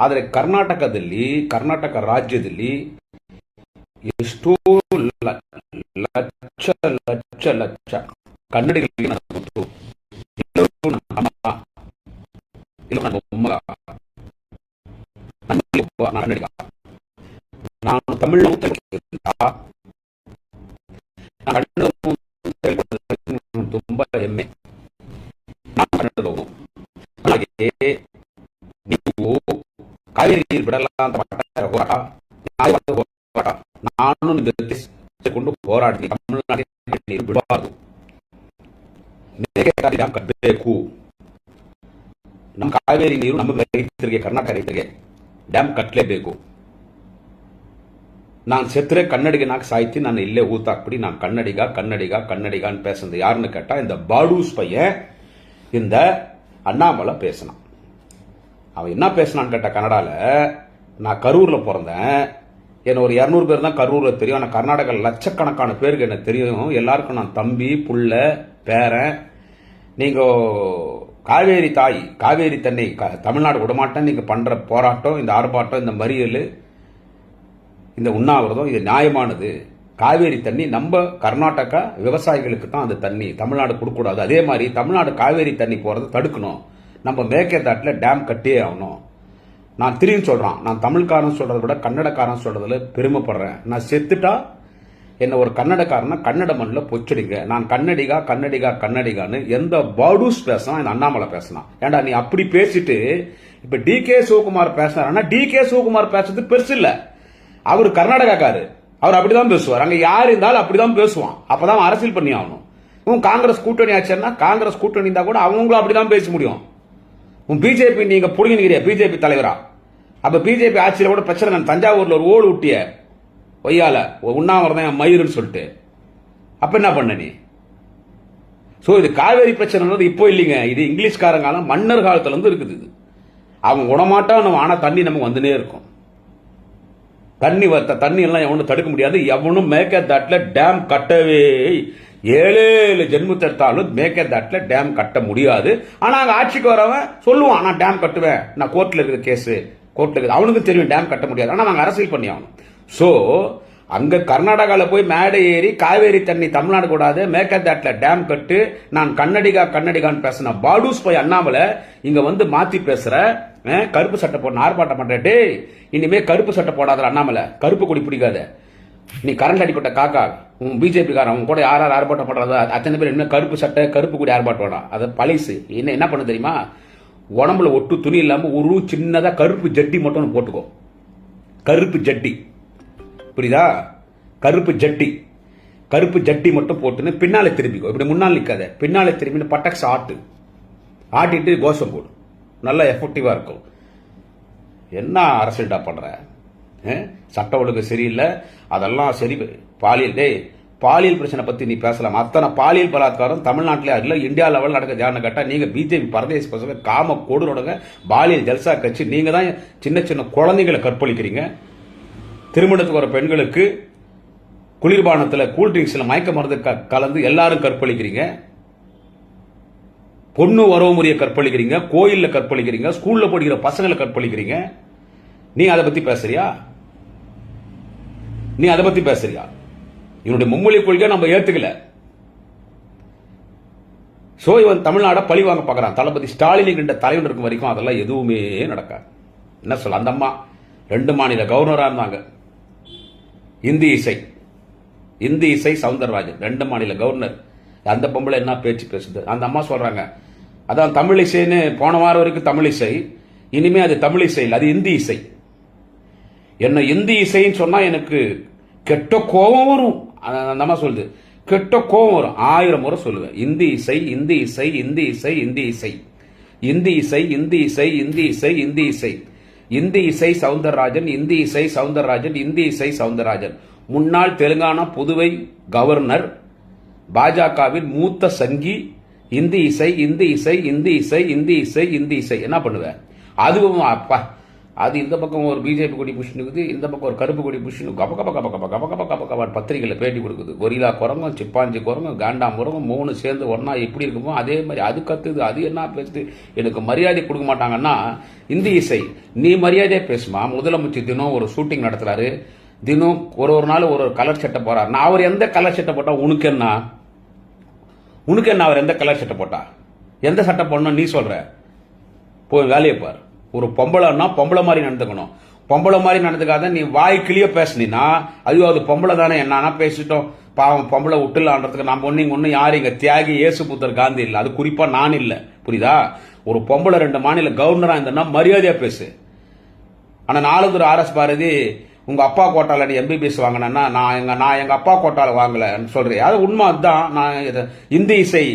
ಆದರೆ ಕರ್ನಾಟಕದಲ್ಲಿ ಕರ್ನಾಟಕ ರಾಜ್ಯದಲ್ಲಿ ಎಷ್ಟೋ ಲಕ್ಷ ಲಕ್ಷ ಲಕ್ಷ ಕನ್ನಡಿಗರಿಗೆ ನನಗೆ ಗೊತ್ತು ಎಲ್ಲರೂ ನನ್ನ ಅಮ್ಮ ಇಲ್ಲ ನನ್ನ ಮೊಮ್ಮಗ ನನ್ನಲ್ಲಿ ಒಬ್ಬ ಕನ್ನಡಿಗ ನಾನು ತಮಿಳು ತೆಲುಗಿಂದ ನಾನು ಕನ್ನಡವನ್ನು ತೆಲುಗು ತುಂಬಾ ಹೆಮ್ಮೆ ನಾನು ಕನ್ನಡದವನು ಹಾಗೆ ನೀವು ಕಾವೇರಿ ನೀರು ಬಿಡಲ್ಲ ಅಂತ ಮಾಡ್ತಾ ಹೋರಾಟ ನ್ಯಾಯವಾದ ಹೋರಾಟ ನಾನು ನಿರ್ದೇಶಿಸಿಕೊಂಡು ಹೋರಾಡ್ತೀನಿ ತಮಿಳುನಾಡಿನ ನೀರು ಬಿಡಬಾರದು ಮೇಕೆದಾಟು ಡ್ಯಾಮ್ ಕಟ್ಟಬೇಕು ನಮ್ಮ ಕಾವೇರಿ ನೀರು ನಮ್ಮ ರೈತರಿಗೆ ಕರ್ನಾಟಕ ರೈತರಿಗೆ ಡ್ಯಾಮ್ ಕಟ್ಟಲೇಬೇಕು நான் செத்துற கன்னடிகனாக சாய்த்து நான் இல்லே ஊத்தாக்குப்படி நான் கன்னடிகா கன்னடிகா கன்னடிகான்னு பேசுனது யாருன்னு கேட்டா இந்த பாடூஸ் பையன் இந்த அண்ணாமலை பேசினான் அவன் என்ன பேசினான்னு கேட்ட கன்னடால நான் கரூர்ல பிறந்தேன் என்ன ஒரு இரநூறு பேர் தான் கரூரில் தெரியும். ஆனால் கர்நாடகா லட்சக்கணக்கான பேருக்கு எனக்கு தெரியும்? எல்லாருக்கும் நான் தம்பி புள்ள பேரன். நீங்கள் காவேரி தாய் காவேரி தண்ணி க- தமிழ்நாடு விடமாட்டேன். நீங்கள் பண்ணுற போராட்டம் இந்த ஆர்ப்பாட்டம் இந்த மறியல் இந்த உண்ணாவிரதம் இது நியாயமானது. காவேரி தண்ணி நம்ம கர்நாடகா விவசாயிகளுக்கு தான் அந்த தண்ணி. தமிழ்நாடு கொடுக்கக்கூடாது. அதே மாதிரி தமிழ்நாடு காவேரி தண்ணி போகிறத தடுக்கணும். நம்ம மேற்கேதாட்டில் டேம் கட்டியே ஆகணும். நான் திரும்பி சொல்கிறான் நான் தமிழ்காரன் சொல்கிறத விட கன்னடக்காரன் சொல்கிறதுல பெருமைப்படுறேன். நான் செத்துட்டா என்னை ஒரு கன்னடக்காரனா கன்னட மண்ணில் பொச்சடிங்க. நான் கன்னடிகா கன்னடிகா கன்னடிகான்னு எந்த பாடூஸ் பேசினா என் அண்ணாமலை பேசினான். ஏன்டா நீ அப்படி பேசிட்டு இப்போ டி கே சிவகுமார் பேசினாருன்னா டி கே சிவகுமார் பேசுறது பெருசு இல்லை. அவர் கர்நாடகாக்காரு. அவர் அப்படிதான் பேசுவார். அங்கே யார் இருந்தாலும் அப்படிதான் பேசுவான். அப்பதான் தான் அரசியல் பண்ணி ஆகணும். உன் காங்கிரஸ் கூட்டணி ஆச்சுன்னா காங்கிரஸ் கூட்டணி இருந்தால் கூட அவங்களும் அப்படிதான் பேச முடியும். உன் பிஜேபி நீங்க புடுங்கினிக்கிறிய? பிஜேபி தலைவரா? அப்ப பிஜேபி ஆட்சியில் கூட பிரச்சனை நான் தஞ்சாவூர்ல ஒரு ஓடு விட்டிய ஒய்யால உண்ணாவிரதம் என் மயிருன்னு சொல்லிட்டு. அப்ப என்ன பண்ண நீ? ஸோ இது காவேரி பிரச்சனைன்றது இப்போ இல்லைங்க. இது இங்கிலீஷ்காரங்காலம் மன்னர் காலத்துல இருந்து இருக்குது இது. அவன் உடமாட்டான் நம்ம ஆனால் தண்ணி நமக்கு வந்துனே இருக்கும். தண்ணி வத்த தண்ணி எல்லாம் எவனும் தடுக்க முடியாது. எவனும் மேக்க தட்டில் டேம் கட்டவே ஏழு ஏழு ஜென்மத்தெடுத்தாலும் எடுத்தாலும் டேம் கட்ட முடியாது. ஆனால் அங்கே ஆட்சிக்கு வரவன் சொல்லுவான் நான் டேம் கட்டுவேன். நான் கோர்ட்டில் இருக்கிற கேஸு கோர்ட்டில் இருக்குது அவனுக்கும் தெரியும் டேம் கட்ட முடியாது. ஆனால் நாங்கள் அரசியல் பண்ணி ஆகணும். ஸோ அங்கே கர்நாடகாவில் போய் மேடை ஏறி காவேரி தண்ணி தமிழ்நாடு கூடாது மேக்கேதாட்ல டேம் கட்டு நான் கன்னடிகா கன்னடிகான்னு பேசின பாடூஸ் போய் அண்ணாமலை இங்கே வந்து மாற்றி பேசுகிற கருப்பு சட்டை போட ஆர்ப்பாட்டம் பண்ணுறேன் டே இனிமேல் கருப்பு சட்டை போடாத அண்ணாமலை. கருப்பு கொடி பிடிக்காத. நீ கரண்ட் அடிப்பட்ட காக்கா உன் பிஜேபி காரன் உன் கூட யார் யார் ஆர்ப்பாட்டம் பண்றாங்க அத்தனை பேர் என்ன கருப்பு சட்டை கருப்பு கூட ஆர்ப்பாட்டம் வேணாம். அது பழசு. என்ன என்ன பண்ண தெரியுமா? உடம்புல ஒட்டு துணி இல்லாம ஒரு சின்னதா கருப்பு ஜட்டி மட்டும் போட்டுக்கோ. கருப்பு ஜட்டி. புரியுதா? கருப்பு ஜட்டி. கருப்பு ஜட்டி மட்டும் போட்டுன்னு பின்னால திரும்பிக்கோ. இப்படி முன்னால் நிற்காத பின்னால திரும்பின்னு பட்டக்ஸ் ஆட்டு. ஆட்டிட்டு கோஷம் போடும் நல்லா எஃபெக்டிவா இருக்கும். என்ன அரசியல்டா பண்ற? சட்ட ஒழுங்கு சரியில்லை. அதெல்லாம் சரி பாலியல் டேய் பாலியல் பிரச்சனை பற்றி நீ பேசலாம். அத்தனை பாலியல் பலாத்காரம் தமிழ்நாட்டிலே இல்லை இந்தியா லெவலில் நடக்க ஜான கேட்டால் நீங்கள் பிஜேபி பரதேச பசங்க காம கொடுறோடுங்க பாலியல் ஜல்சா கட்சி நீங்கள் தான் சின்ன சின்ன குழந்தைங்களை கற்பழிக்கிறீங்க. திருமணத்துக்கு வர பெண்களுக்கு குளிர்பானத்தில் கூல்ட்ரிங்க்ஸில் மயக்க மருந்து க- கலந்து எல்லாரும் கற்பழிக்கிறீங்க. பொண்ணு வரவு முறையை கற்பழிக்கிறீங்க கோயிலில் கற்பழிக்கிறீங்க ஸ்கூலில் படிக்கிற பசங்களை கற்பழிக்கிறீங்க. நீ அதை பற்றி பேசுறியா? நீ அதை பத்தி பேசுறியா? இவனுடைய மும்மொழி கொள்கையை நம்ம ஏத்துக்கல. சோ இவன் தமிழ்நாட பழி வாங்க பார்க்குறான். தளபதி ஸ்டாலின் தலைவன் இருக்கும் வரைக்கும் அதெல்லாம் எதுவுமே நடக்காது. என்ன சொல்ல அந்த அம்மா ரெண்டு மாநில கவர்னரா இருந்தாங்க. இந்தி இசை. இந்தி இசை சவுந்தரராஜன் ரெண்டு மாநில கவர்னர். அந்த பொம்பளை என்ன பேச்சு பேசுது? அந்த அம்மா சொல்றாங்க அதான் தமிழ் இசைன்னு போன வாரம் வரைக்கும் தமிழ் இசை இனிமே அது தமிழ் இசை இல்லை அது இந்தி இசை. என்ன இந்தி இசைன்னு சொன்னா எனக்கு கெட்ட கோபம் வரும் நம்ம சொல்லுது கெட்ட கோபம் வரும் ஆயிரம் முறை சொல்லுவேன் இந்தி இசை இந்தி இசை இந்தி இசை இந்தி இசை இந்தி இசை இந்தி இசை இந்தி இசை இந்தி இசை இந்தி இசை சவுந்தரராஜன் இந்தி இசை சவுந்தரராஜன் இந்தி இசை சவுந்தரராஜன் முன்னாள் தெலுங்கானா புதுவை கவர்னர் பாஜகவின் மூத்த சங்கி இந்தி இசை இந்தி இசை இந்தி இசை இந்தி இசை இந்தி இசை என்ன பண்ணுவேன் அதுவும் அப்பா அது இந்த பக்கம் ஒரு பிஜேபி கொடி புஷ்ணுக்குது இந்த பக்கம் ஒரு கருப்பு கொடி புஷ்ணு கப கப கப கப கப கப கப கப பத்திரிகையில் பேட்டி கொடுக்குது. கொரிலா குரங்கும் சிப்பாஞ்சி குரங்கும் காண்டா முரங்கும் மூணு சேர்ந்து ஒன்றா எப்படி இருக்குமோ அதே மாதிரி அது கத்துது அது என்ன பேசுது? எனக்கு மரியாதை கொடுக்க மாட்டாங்கன்னா இந்தி இசை நீ மரியாதையா பேசுமா? முதலமைச்சர் தினம் ஒரு ஷூட்டிங் நடத்துகிறாரு தினம் ஒரு ஒரு நாள் ஒரு ஒரு கலர் சட்டை போறாரு. நான் அவர் எந்த கலர் சட்டை போட்டால் உனக்கு என்ன? உனக்கு என்ன? அவர் எந்த கலர் சட்டை போட்டா? எந்த சட்டை போடணும் நீ சொல்கிற போய் வேலையை பார். ஒரு பொம்பளைன்னா பொம்பளை மாதிரி நடந்துக்கணும். பொம்பளை மாதிரி நடந்துக்காத நீ வாய் பேசினா பேசுனீன்னா ஐயோ அது பொம்பளை தானே என்னன்னா பேசிட்டோம். பாவம் பொம்பளை விட்டுலான்றதுக்கு நம்ம ஒண்ணு ஒன்றும் யார் இங்கே தியாகி இயேசு புத்தர் காந்தி இல்லை. அது குறிப்பாக நான் இல்லை. புரியுதா? ஒரு பொம்பளை ரெண்டு மாநில கவர்னராக இருந்தேன்னா மரியாதையாக பேசு. ஆனா நாலுந்தூர் ஆர்எஸ் பாரதி உங்கள் அப்பா கோட்டால நீ எம்பிபிஎஸ் வாங்கினேன்னா நான் எங்கள் நான் எங்கள் அப்பா கோட்டால வாங்கலைன்னு சொல்கிறேன் அது உண்மை அதுதான். நான் இந்தி இசை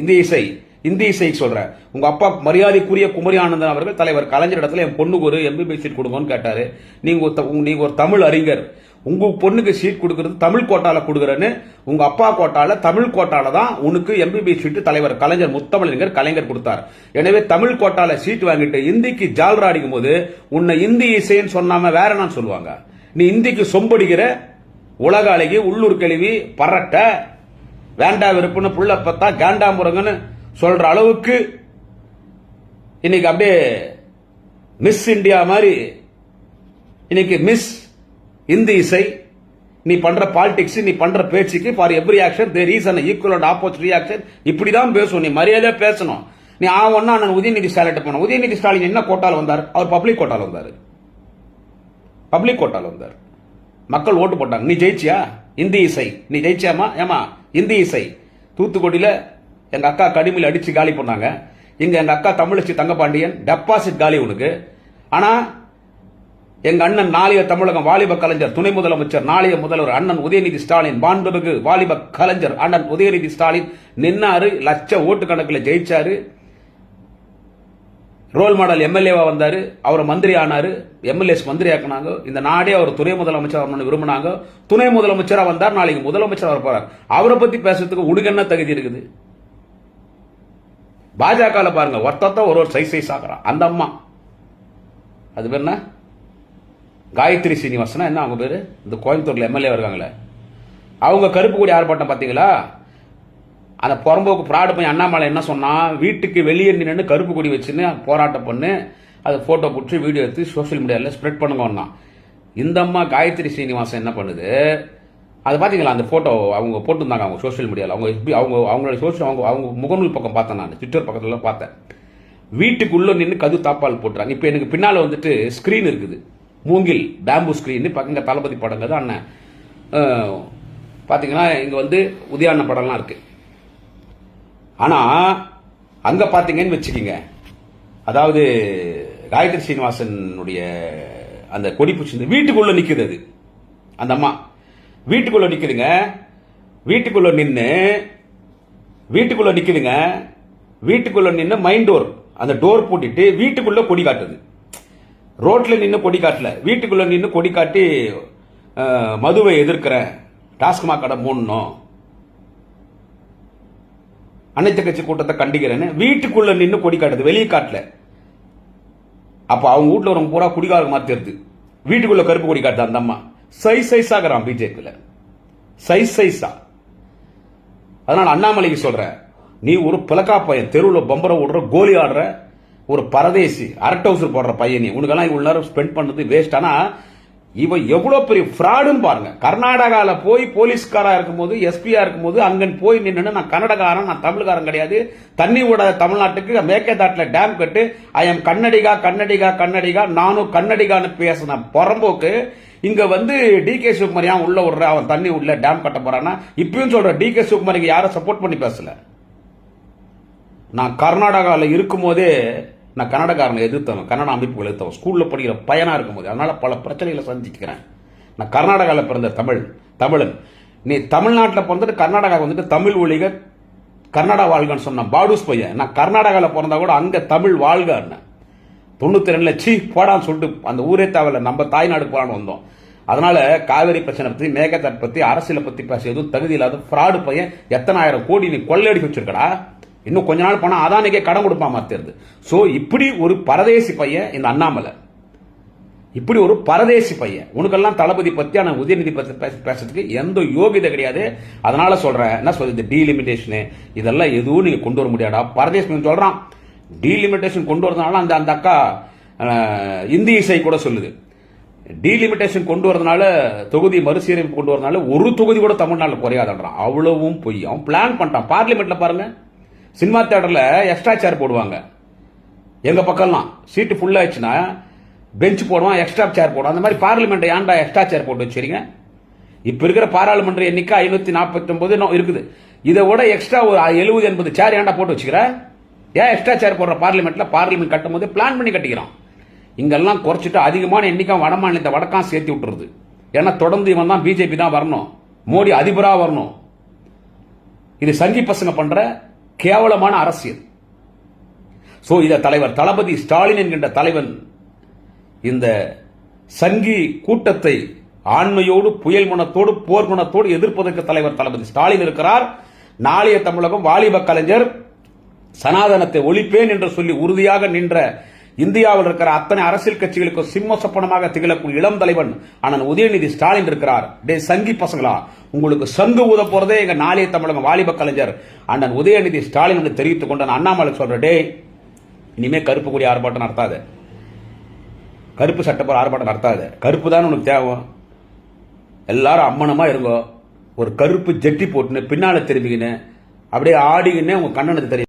இந்தி இசை. இந்தி இசை சொல்கிறேன் உங்க அப்பா மரியாதைக்குரிய குமரி ஆனந்தன் அவர்கள் தலைவர் கலைஞர் இடத்துல என் பொண்ணுக்கு ஒரு எம்பிபிஎஸ் சீட் கொடுங்கன்னு கேட்டாரு. நீங்க ஒரு நீங்க ஒரு தமிழ் அறிஞர். உங்க பொண்ணுக்கு சீட் கொடுக்கறது தமிழ் கோட்டால கொடுக்குறேன்னு உங்க அப்பா கோட்டால தமிழ் கோட்டால தான் உனக்கு எம்பிபிஎஸ் சீட்டு தலைவர் கலைஞர் முத்தமிழறிஞர் கலைஞர் கொடுத்தார். எனவே தமிழ் கோட்டால சீட் வாங்கிட்டு இந்திக்கு ஜால்ரா அடிக்கும் போது உன்னை இந்தி இசைன்னு சொன்னாம வேற என்ன சொல்லுவாங்க. நீ இந்திக்கு சொம்படிக்கிற உலக அழகி உள்ளூர் கழுவி பரட்ட வேண்டா வெறுப்புன்னு புள்ள பத்தா காண்டாமுரங்கன்னு சொல்ற அளவுக்கு இன்னைக்கு அப்படியே மிஸ் இந்தியா மாதிரி இன்னைக்கு மிஸ் இந்தி இசை நீ பண்ற பாலிடிக்ஸ் நீ பண்ற பேச்சுக்கு for every action there reason an equal and opposite reaction இப்படி தான் பேசணும் நீ மரியாதையா பேசணும். நீ ஆ ஒன்னா நான் உதயநிதி ஸ்டாலின் போன உதயநிதி ஸ்டாலின் என்ன கோட்டால வந்தார்? அவர் பப்ளிக் கோட்டால வந்தார். பப்ளிக் கோட்டால் வந்தார். மக்கள் ஓட்டு போட்டாங்க. நீ ஜெயிச்சியா? இந்தி இசை. நீ ஜெயிச்சியாமா ஏமா இந்தி இசை. தூத்துக்குடியில் எங்கள் அக்கா கடுமையில் அடித்து காலி பண்ணாங்க. இங்கே எங்கள் அக்கா தமிழச்சி தங்கபாண்டியன் டெபாசிட் காலி உனக்கு. ஆனால் எங்கள் அண்ணன் நாளைய தமிழகம் வாலிப கலைஞர் துணை முதலமைச்சர் நாளைய முதல்வர் அண்ணன் உதயநிதி ஸ்டாலின் மாண்புமிகு வாலிப கலைஞர் அண்ணன் உதயநிதி ஸ்டாலின் நின்னாரு லட்ச ஓட்டு கணக்கில் ஜெயிச்சாரு. ரோல் மாடல் எம்எல்ஏவா வந்தார் அவர் மந்திரி ஆனார் எம்எல்ஏஸ் மந்திரி ஆக்கினாங்க. இந்த நாடே அவர் துணை முதலமைச்சர் ஆகணும்னு விரும்பினாங்க. துணை முதலமைச்சராக வந்தார் நாளைக்கு முதலமைச்சர் வர போகிறார் அவரை பற்றி பேசுறதுக்கு உனக்கு என்ன தகுதி இருக்குது? பாஜக பாருங்க ஒருத்தத்த ஒரு ஒரு சைஸ் சைஸ் ஆகிறான் அந்த அம்மா. அது பேர் என்ன? காயத்ரி சீனிவாசனா? என்ன அவங்க பேரு? இந்த கோயம்புத்தூர்ல எம்எல்ஏ இருக்காங்களே. அவங்க கருப்பு கூடி ஆர்ப்பாட்டம் பாத்தீங்களா? அந்த புறம்போக்கு ப்ராடு போய் அண்ணாமலை என்ன சொன்னா வீட்டுக்கு வெளியே நின்று கருப்பு கொடி வச்சுன்னு போராட்டம் பண்ணு அதை போட்டோ பிடிச்சி வீடியோ எடுத்து சோஷியல் மீடியாவில் ஸ்ப்ரெட் பண்ணுங்கன்னா இந்த அம்மா காயத்ரி சீனிவாசன் என்ன பண்ணுது? அது பார்த்தீங்களா அந்த ஃபோட்டோ அவங்க போட்டிருந்தாங்க அவங்க சோஷியல் மீடியாவில் அவங்க எப்படி அவங்க அவங்களோட சோஷியல் அவங்க அவங்க முகநூல் பக்கம் பார்த்தேன் நான் ட்விட்டர் பக்கத்தில் பார்த்தேன். வீட்டுக்குள்ளே நின்று கது தாப்பால் போட்டுறாங்க. இப்போ எனக்கு பின்னால் வந்துட்டு ஸ்க்ரீன் இருக்குது. மூங்கில் பேம்பு ஸ்க்ரீன் பக்கங்க தளபதி படங்க தான் அண்ணன். பார்த்தீங்கன்னா இங்கே வந்து உதயான படம்லாம் இருக்கு. ஆனால் அங்கே பார்த்தீங்கன்னு வச்சுக்கிங்க. அதாவது காயத்ரி சீனிவாசனுடைய அந்த கொடி பிடிச்சி வீட்டுக்குள்ளே நிக்குது அது. அந்த அம்மா. வீட்டுக்குள்ள நிக்குதுங்க. வீட்டுக்குள்ள நின்று வீட்டுக்குள்ள நிக்குதுங்க. வீட்டுக்குள்ள நின்று மைண்ட் டோர் அந்த டோர் பூட்டிட்டு வீட்டுக்குள்ள கொடி காட்டுது. ரோட்ல நின்று கொடி காட்டல. வீட்டுக்குள்ள நின்று கொடி காட்டி மதுவை எதிர்க்கிறேன் டாஸ்மாக் கடை மூடணும். அனைத்து கட்சி கூட்டத்தை கண்டிக்கிறேன்னு வீட்டுக்குள்ள நின்று கொடி காட்டுது வெளியே காட்டல. அப்போ அவங்க வீட்டில் ஒரு பூரா குடிகாரமாக மாத்திருது. வீட்டுக்குள்ள கருப்பு கொடி காட்டுது அந்த அம்மா. சைஸ் சைஸாகிறான் பிஜேபியில். சைஸ் சைஸா அதனால் அண்ணாமலைக்கு சொல்கிறேன் நீ ஒரு பிளக்கா பையன் தெருவில் பம்பரை ஓடுற கோலி ஆடுற ஒரு பரதேசி அரட்டவுசர் போடுற பையன் நீ. உனக்கெல்லாம் இவ்வளோ நேரம் ஸ்பெண்ட் பண்ணது வேஸ்ட் ஆனால் இவன் எவ்வளோ பெரிய ஃப்ராடுன்னு பாருங்க. கர்நாடகாவில் போய் போலீஸ்காராக இருக்கும்போது எஸ்பியாக இருக்கும்போது அங்கன் போய் நின்று நான் கன்னடகாரன் நான் தமிழ்காரன் கிடையாது. தண்ணி விடாத தமிழ்நாட்டுக்கு மேக்கேதாட்டில் டேம் கட்டு. ஐ எம் கன்னடிகா கன்னடிகா கன்னடிகா நானும் கன்னடிகான்னு பேசின புறம்போக்கு இங்கே வந்து டி கே சிவகுமார் ஏன் உள்ள விடுற அவன் தண்ணி உள்ள டேம் கட்ட போறான்னா இப்பயும் சொல்ற டி கே சிவகுமாருக்கு யாரும் சப்போர்ட் பண்ணி பேசல. நான் கர்நாடகாவில் இருக்கும்போதே நான் கன்னடக்காரனை எதிர்த்தவன் கன்னட அமைப்புகளை எதிர்த்தவன் ஸ்கூலில் படிக்கிற பயனாக இருக்கும்போது அதனால் பல பிரச்சனைகளை சந்திக்கிறேன் நான் கர்நாடகாவில் பிறந்த தமிழ் தமிழன். நீ தமிழ்நாட்டில் பிறந்துட்டு கர்நாடகா வந்துட்டு தமிழ் ஒழிக கர்நாடகா வாழ்கன்னு சொன்னேன் பாடுஸ் பையன். நான் கர்நாடகாவில் பிறந்தா கூட அங்கே தமிழ் வாழ்க தொண்ணூற்றி ரெண்டு ரெண்டுல சீ போடான்னு சொல்லிட்டு அந்த ஊரே தேவையில்ல நம்ம தாய்நாடு போகலான்னு வந்தோம். அதனால காவேரி பிரச்சனை பற்றி மேகதாட் பற்றி அரசியலை பற்றி பேச எதுவும் தகுதி இல்லாத ஃப்ராடு பையன் எத்தனை ஆயிரம் கோடி நீ கொள்ளையடிக்க வச்சிருக்கடா? இன்னும் கொஞ்ச நாள் போனால் அதானிக்கே கடன் கொடுப்பான் மாத்திருது. ஸோ இப்படி ஒரு பரதேசி பையன் இந்த அண்ணாமலை. இப்படி ஒரு பரதேசி பையன். உனக்கெல்லாம் தளபதி பற்றி ஆனால் உதயநிதி பற்றி பேச- பேசுறதுக்கு எந்த யோகிதை கிடையாது. அதனால சொல்கிறேன் என்ன சொல்றது? இந்த இதெல்லாம் எதுவும் நீங்கள் கொண்டு வர முடியாடா பரதேசி சொல்கிறான் டீலிமிட்டேஷன் கொண்டு வரதுனால அந்த அந்த அக்கா இந்தி இசை கூட சொல்லுது. டீலிமிட்டேஷன் கொண்டு வரதுனால தொகுதி மறுசீரமைப்பு கொண்டு வரதுனால ஒரு தொகுதி கூட தமிழ்நாட்டில் குறையாதுன்றான். அவ்வளவும் பொய் அவன் பிளான் பண்ணிட்டான். பார்லிமெண்ட்டில் பாருங்கள் சினிமா தேட்டரில் எக்ஸ்ட்ரா சேர் போடுவாங்க. எங்கள் பக்கம்லாம். சீட்டு ஃபுல்லாகிடுச்சுன்னா பெஞ்ச் போடுவான் எக்ஸ்ட்ரா சேர் போடுவான். அந்த மாதிரி பார்லிமெண்ட்டை ஏன்டா எக்ஸ்ட்ரா சேர் போட்டு வச்சிருங்க இப்போ இருக்கிற பாராளுமன்ற எண்ணிக்கை ஐநூற்றி நாற்பத்தொம்பது இன்னும் இருக்குது. இதை விட எக்ஸ்ட்ரா ஒரு எழுபது எண்பது சேர் ஏன்டா போட்டு வச்சுக்கிறேன் ஏன் எக்ஸ்ட்ரா சேர் போடுற பார்லிமெண்ட்ல பார்லிமெண்ட் கட்டும் போது பிளான் பண்ணி கட்டிக்கிறான். இங்கெல்லாம் குறைச்சிட்டு அதிகமான எண்ணிக்கை வட மாநிலத்தை வடக்கான் சேர்த்து விட்டுருது. ஏன்னா தொடர்ந்து இவன் தான் பிஜேபி தான் வரணும். மோடி அதிபராக வரணும். இது சங்கி பசங்க பண்ற கேவலமான அரசியல். ஸோ இதை தலைவர் தளபதி ஸ்டாலின் என்கின்ற தலைவன் இந்த சங்கி கூட்டத்தை ஆண்மையோடு புயல் குணத்தோடு போர் குணத்தோடு எதிர்ப்பதற்கு தலைவர் தளபதி ஸ்டாலின் இருக்கிறார். நாளைய தமிழகம் வாலிப கலைஞர் சனாதனத்தை ஒழிப்பேன் என்று சொல்லி உறுதியாக நின்ற இந்தியாவில் இருக்கிற அத்தனை அரசியல் கட்சிகளுக்கு சிம்ம சொப்பனமாக திகழக்கூடிய இளம் தலைவன் அண்ணன் உதயநிதி ஸ்டாலின் இருக்கிறார். டே சங்கி பசங்களா உங்களுக்கு சங்கு ஊத போறதே எங்க நாளைய தமிழக வாலிப கலைஞர் அண்ணன் உதயநிதி ஸ்டாலின் என்று தெரிவித்துக் கொண்டு அண்ணாமலை சொல்ற டே இனிமே கருப்பு கூடிய ஆர்ப்பாட்டம் நடத்தாது. கருப்பு சட்டப்போற ஆர்ப்பாட்டம் நடத்தாது. கருப்பு தான் உனக்கு தேவை? எல்லாரும் அம்மனமா இருங்கோ. ஒரு கருப்பு ஜெட்டி போட்டுன்னு பின்னால திரும்பிக்கின்னு அப்படியே ஆடிக்கின்னு உங்க கண்ணனுக்கு தெரியும்.